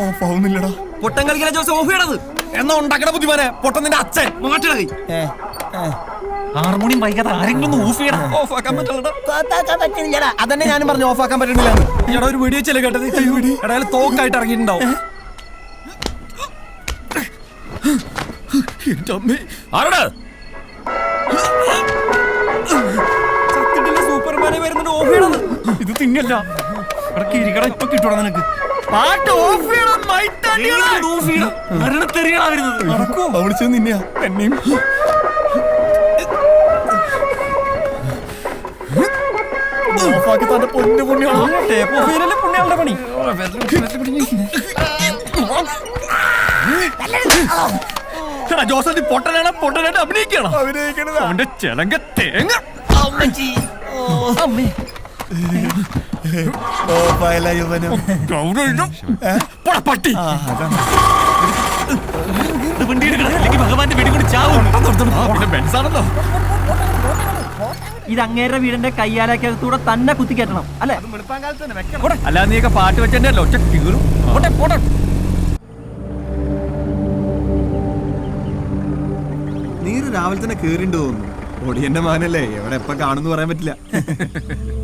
ഓഫാവുന്നില്ലടാ പൊട്ടൻ കളിക്കുന്ന ജോസ് ഓഫ് ചെയ്യണത് എന്നാ ഉണ്ടാക്കണ ബുദ്ധിമാനെ പൊട്ടൻ നിന്റെ അച്ഛൻ. മാറ്റണ കൈ ഹാർമോണിയം വൈകാതെ ആരെങ്കിലും ഒന്ന് ഓഫ് ചെയ്യണം ഓഫാക്കാൻ പറ്റില്ലടാ അതന്നെ ഞാനും പറഞ്ഞു ഓഫാക്കാൻ പറ്റണില്ല എടാ ഒരു വീഡിയോ വെച്ചല്ലേ കേട്ടത്? എടാ തോക്കായിട്ട് ഇറങ്ങിയിട്ടുണ്ടാവും. എന്റെ അമ്മേ. ആരുടെ? സൂപ്പർമാനെ വരുന്നുണ്ട്. ഓഫ് എടാ കിരികട ഇപ്പൊ കിട്ടൂടാ നിനക്ക്. പാട്ട് ഓഫ് ചെയ്യണം മൈത്താണ്ടികളെ. ഓഫ് ചെയ്യണം. മരണത്തെറിയണ വരുന്നത്. നടക്കോ. വിളിച്ചത് നിന്നെയാ എന്നെയും ഓഫാക്കി തന്റെ പൊന്നു പുണ്യാണ് ടേപ്പ് ഓഫ് ചെയ്യലല്ലേ പുണ്യാളുടെ പണി? ജോസഫ് നീ പൊട്ടനാണ്? പൊട്ടനായിട്ട് അഭിനയിക്കണം അഭിനയിക്കണത്. അവന്റെ ചെലങ്ക തേങ്ങ. ഗൗരവം. പോടാ, പട്ടി. വണ്ടി എടുക്കണം അല്ലെങ്കിൽ ഭഗവാന്റെ വെടി ചാവും. പിന്നെ ബെൻസാണല്ലോ. ഇത് അങ്ങേരുടെ വീടിന്റെ കയ്യാലക്കകത്തൂടെ തന്നെ കുത്തിക്കയറ്റണം അല്ലെ? അല്ല നീയൊക്കെ പാട്ട് വെച്ചെന്റെ ഒറ്റ കീറും. പോട്ടെ പോട്ടെ നീര് രാവിലെ തന്നെ കേറിണ്ട് തോന്നുന്നു. ഒടിയന്റെ മാനല്ലേ എവിടെ എപ്പ കാണുന്നു പറയാൻ പറ്റില്ല.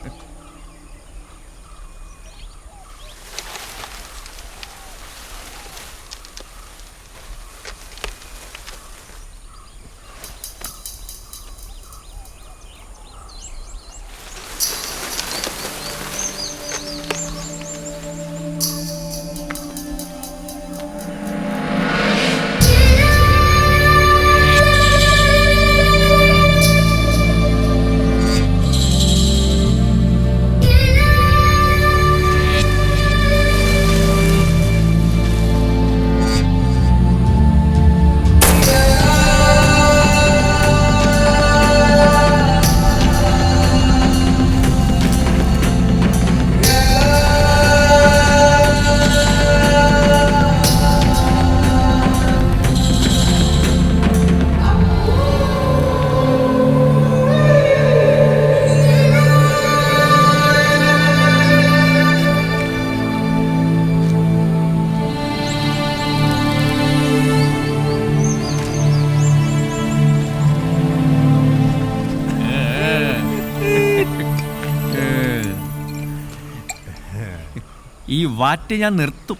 ഈ വാറ്റ് ഞാൻ നിർത്തും.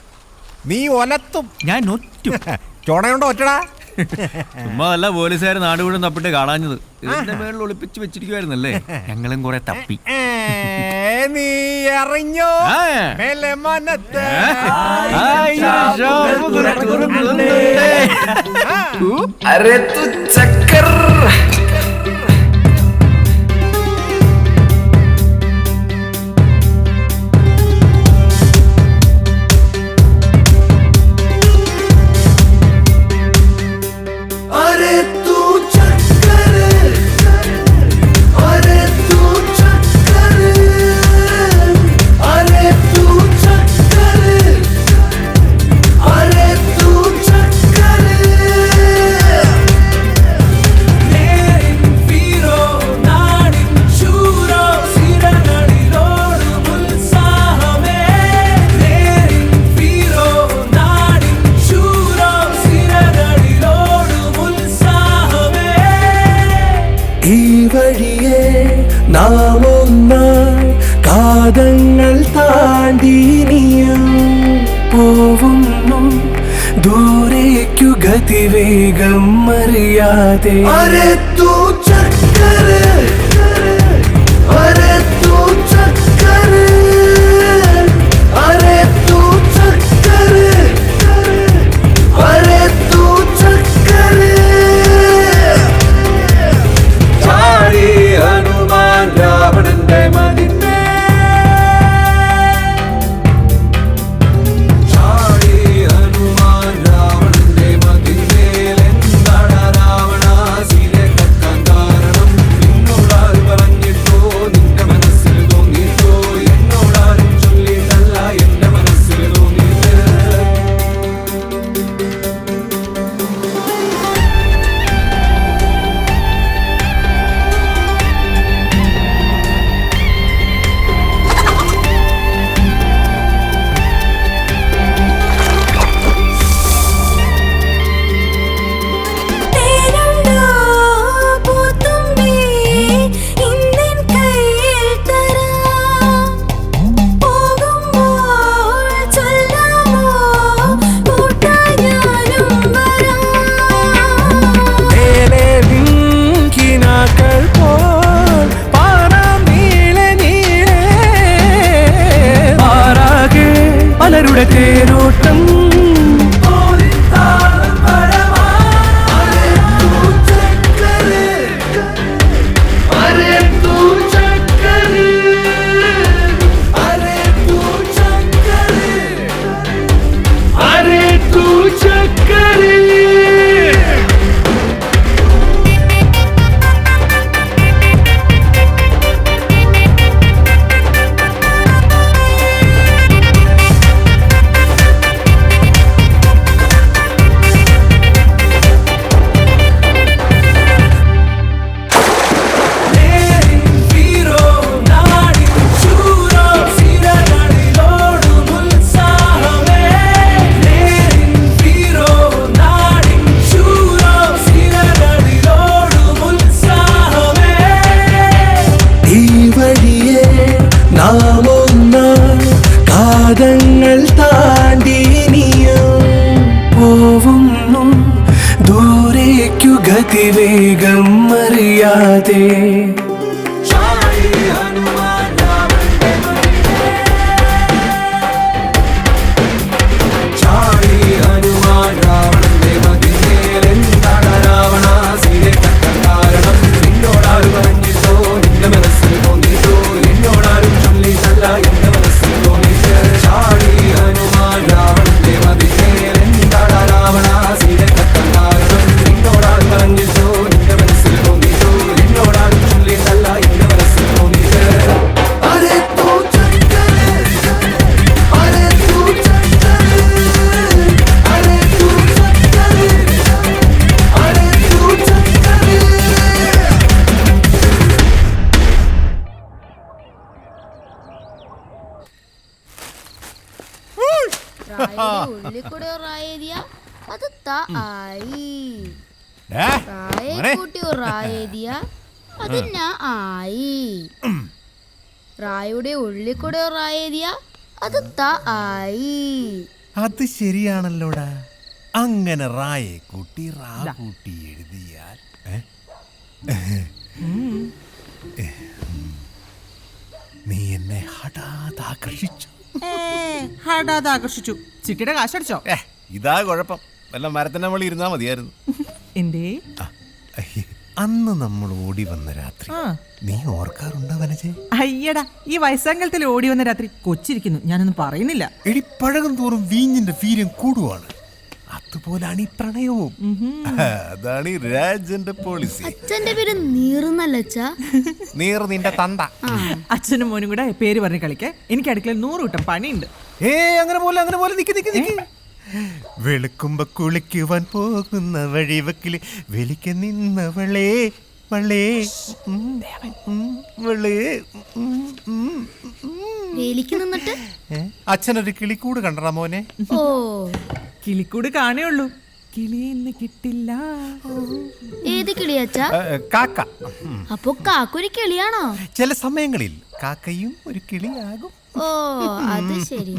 നീ ഒലത്തും. ഞാൻ നൊറ്റും ചുണയുണ്ടോ ഒറ്റടാ? ചുമ്മാ അല്ല പോലീസുകാർ നാടുകൂടും തപ്പിട്ട് കാണാഞ്ഞത്. ഇതിന്റെ മേളിൽ ഒളിപ്പിച്ച് വെച്ചിരിക്കുവായിരുന്നല്ലേ? ഞങ്ങളും കുറെ തപ്പി. നീ അറിഞ്ഞോ? അരെ തു ചക്കർ. ഗതിവേഗം അറിയാതെ അരെ തൂ ചക്കര கூட்டம் റായയുടെ ഉള്ളിൽ കൂടെ ഒരു അത് തായി ആയി. ഏ? റായെ മോനെ. കൂട്ടി ഒരു റായ എഴുതിയ അത് ഞാ ആയി റായുടെ ഉള്ളിൽ കൂടെ ഒരു റായ എഴുതിയ അത് തായി ആയി. അത് ശരിയാണല്ലോടാ. അങ്ങനെ റായെ കൂട്ടി റാ കൂട്ടി എഴുതിയാൽ? നീ എന്നെ ഹഠാത് ആകർഷിച്ചു. ഹടാതെ ആകർഷിച്ചു. ചിട്ടിയുടെ കാശടിച്ചോ? ഏ ഇതാ കുഴപ്പം. വല്ല മരത്തിന്റെ മുകളിൽ ഇരുന്നാ മതിയായിരുന്നു. എന്തേ? ആ, അയ്യേ. അന്ന് നമ്മൾ ഓടി വന്ന രാത്രി. ആ. നീ ഓർക്കാറുണ്ടോ വനജെ? അയ്യടാ ഈ വയസ്സാങ്കലത്തിൽ ഓടി വന്ന രാത്രി കൊച്ചിരിക്കുന്നു. ഞാനൊന്നും പറയുന്നില്ല. എടി പഴകം തോറും വീഞ്ഞിന്റെ വീര്യം കൂടുവാണ്. അതുപോലാണ് ഈ പ്രണയവും. അതാണ് ഈ രാജന്റെ പോളിസി അച്ഛന്റെ പേര് നീറുന്നല്ല അച്ഛാ. നീർ നിന്റെ തന്ത. അച്ഛനും മോനും കൂടെ പേര് പറഞ്ഞ് കളിക്കേ. എനിക്ക് അടുക്കളയിൽ നൂറ് കൂട്ടം പണിയുണ്ട്. ഏ അങ്ങനെ പോലെ അങ്ങനെ പോലെ നിക്ക് നിക്ക് നിക്ക്. വെളുക്കുമ്പോ കുളിക്കുവാൻ പോകുന്ന വഴിവക്കിൽ വെളിക്ക് നിന്നവളെ വളേ വളേ. വേലിക്ക് നിന്നിട്ട്? അച്ഛനൊരു കിളിക്കൂട് കണ്ടടാ മോനെ. ഓ. കിളിക്കൂട് കാണേ ഉള്ളൂ. കിളിയെന്ന് കിട്ടില്ല. ഏത് കിളിയാച്ചാ കാക്ക. കിളിയാണോ? ചില സമയങ്ങളിൽ കാക്കയും ഒരു കിളിയാകും. ഓ അത് ശരി.